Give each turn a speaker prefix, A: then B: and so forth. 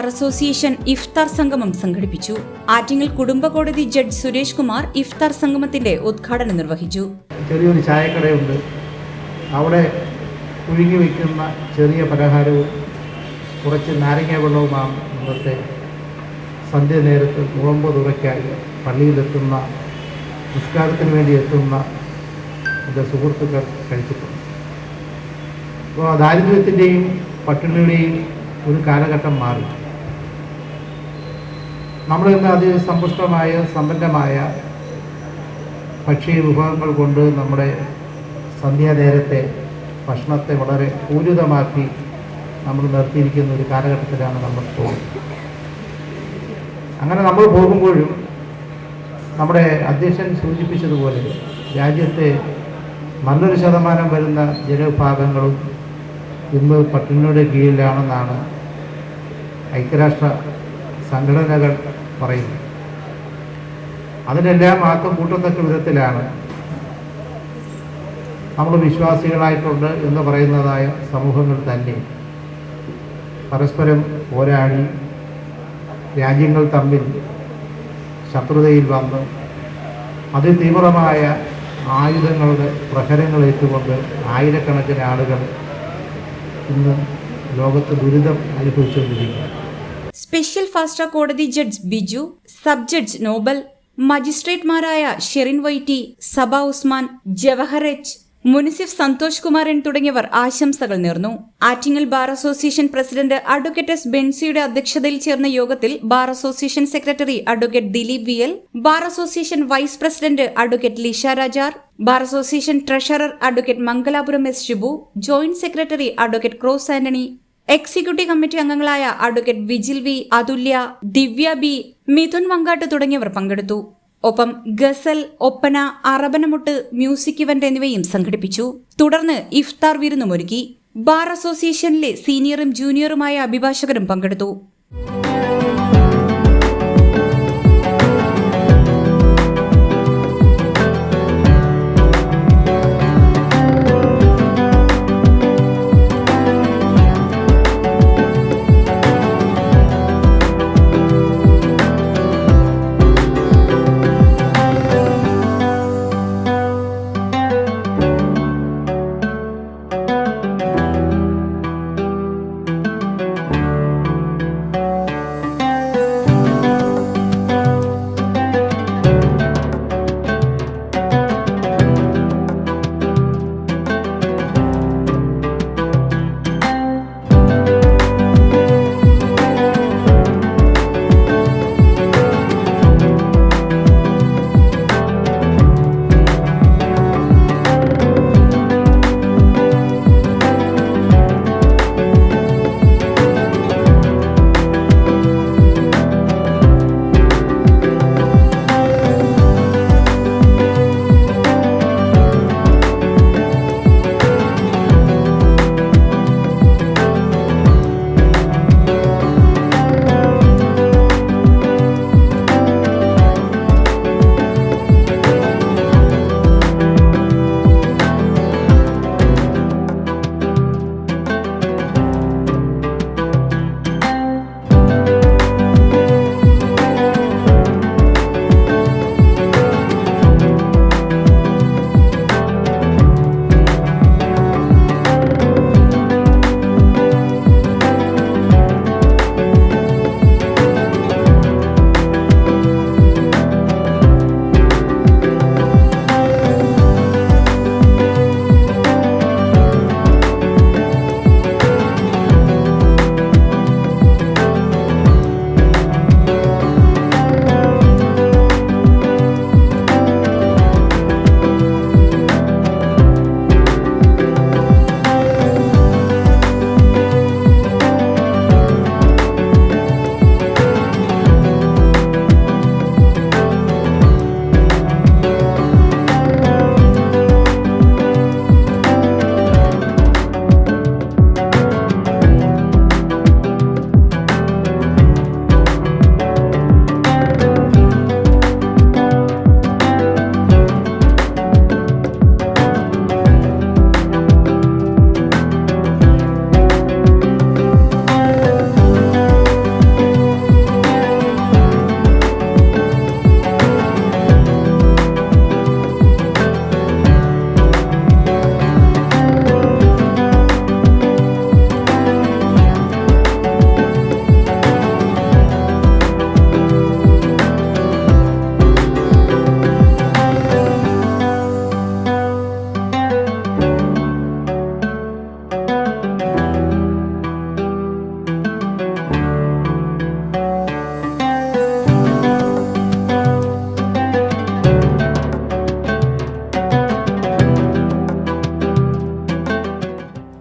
A: Bar association ഇഫ്താർ സംഗമം സംഘടിപ്പിച്ചു. ആറ്റിങ്ങൽ കുടുംബ കോടതി ജഡ്ജ് സുരേഷ് കുമാർ ഇഫ്താർ സംഗമത്തിന്റെ ഉദ്ഘാടനം നിർവഹിച്ചു.
B: ചെറിയൊരു ചായക്കടയുണ്ട്. അവിടെ പുഴുങ്ങി വയ്ക്കുന്ന ചെറിയ പലഹാരവും കുറച്ച് നാരങ്ങ വെള്ളവുമാണ് ഇന്നത്തെ സന്ധ്യ നേരത്ത് മുളമ്പ് തുറയ്ക്കായി പള്ളിയിലെത്തുന്ന നിസ്കാരത്തിന് വേണ്ടി എത്തുന്ന എന്റെ സുഹൃത്തുക്കൾ കഴിച്ചിട്ടുണ്ട്. അപ്പോൾ ദാരിദ്ര്യത്തിന്റെയും പട്ടിണിയുടെയും ഒരു കാലഘട്ടം മാറി. നമ്മൾ ഇന്ന് അതിസമ്പുഷ്ടമായ സമ്പന്നമായ ഭക്ഷ്യ വിഭവങ്ങൾ കൊണ്ട് നമ്മുടെ സന്ധ്യാനേരത്തെ ഭക്ഷണത്തെ വളരെ പൂരിതമാക്കി നമ്മൾ നിർത്തിയിരിക്കുന്ന ഒരു കാലഘട്ടത്തിലാണ് നമ്മൾ പോകുന്നത്. അങ്ങനെ നമ്മൾ പോകുമ്പോഴും നമ്മുടെ അധ്യക്ഷൻ സൂചിപ്പിച്ചതുപോലെ രാജ്യത്തെ നല്ലൊരു ശതമാനം വരുന്ന ജനവിഭാഗങ്ങളും ഇന്ന് പട്ടിണിയുടെ കീഴിലാണെന്നാണ് ഐക്യരാഷ്ട്ര സംഘടനകൾ പറയുന്നത് അതിനെല്ലാം ആക്കം കൂട്ടത്തക്ക വിധത്തിലാണ് നമ്മൾ വിശ്വാസികളായിട്ടുണ്ട് എന്ന് പറയുന്നതായ സമൂഹങ്ങൾ തന്നെ. പരസ്പരം പോരാടി രാജ്യങ്ങൾ തമ്മിൽ ശത്രുതയിൽ വന്ന് അതിതീവ്രമായ ആയുധങ്ങളുടെ പ്രഹരങ്ങളേറ്റുകൊണ്ട് ആയിരക്കണക്കിന് ആളുകൾ ഇന്ന് ലോകത്ത് ദുരിതം അനുഭവിച്ചുകൊണ്ടിരിക്കുകയാണ്
A: സ്പെഷ്യൽ ഫാസ്റ്റ് ട്രാക്ക് കോടതി judge Biju sub judge Nobel മജിസ്ട്രേറ്റ്മാരായ Sherin V T Saba Usman Jawahar H munsif Santhosh Kumaran തുടങ്ങിയവർ ആശംസകൾ നേർന്നു. Attingal bar association president advocate S ബെൻസിയുടെ അധ്യക്ഷതയിൽ ചേർന്ന യോഗത്തിൽ bar association secretary advocate Dileep V bar association vice president advocate Lisha Rajar bar association treasurer advocate Mangalapuram S Shibu joint secretary advocate Cross Antony executive committee അംഗങ്ങളായ advocate Vijil V Athulya Divya B Mithun Vankattu തുടങ്ങിയവർ പങ്കെടുത്തു. ഒപ്പം ഗസൽ Oppana Arabanamuttu music event എന്നിവയും സംഘടിപ്പിച്ചു. തുടർന്ന് ഇഫ്താർ വിരുന്നുമൊരുക്കി bar അസോസിയേഷനിലെ സീനിയറും ജൂനിയറുമായ അഭിഭാഷകരും പങ്കെടുത്തു.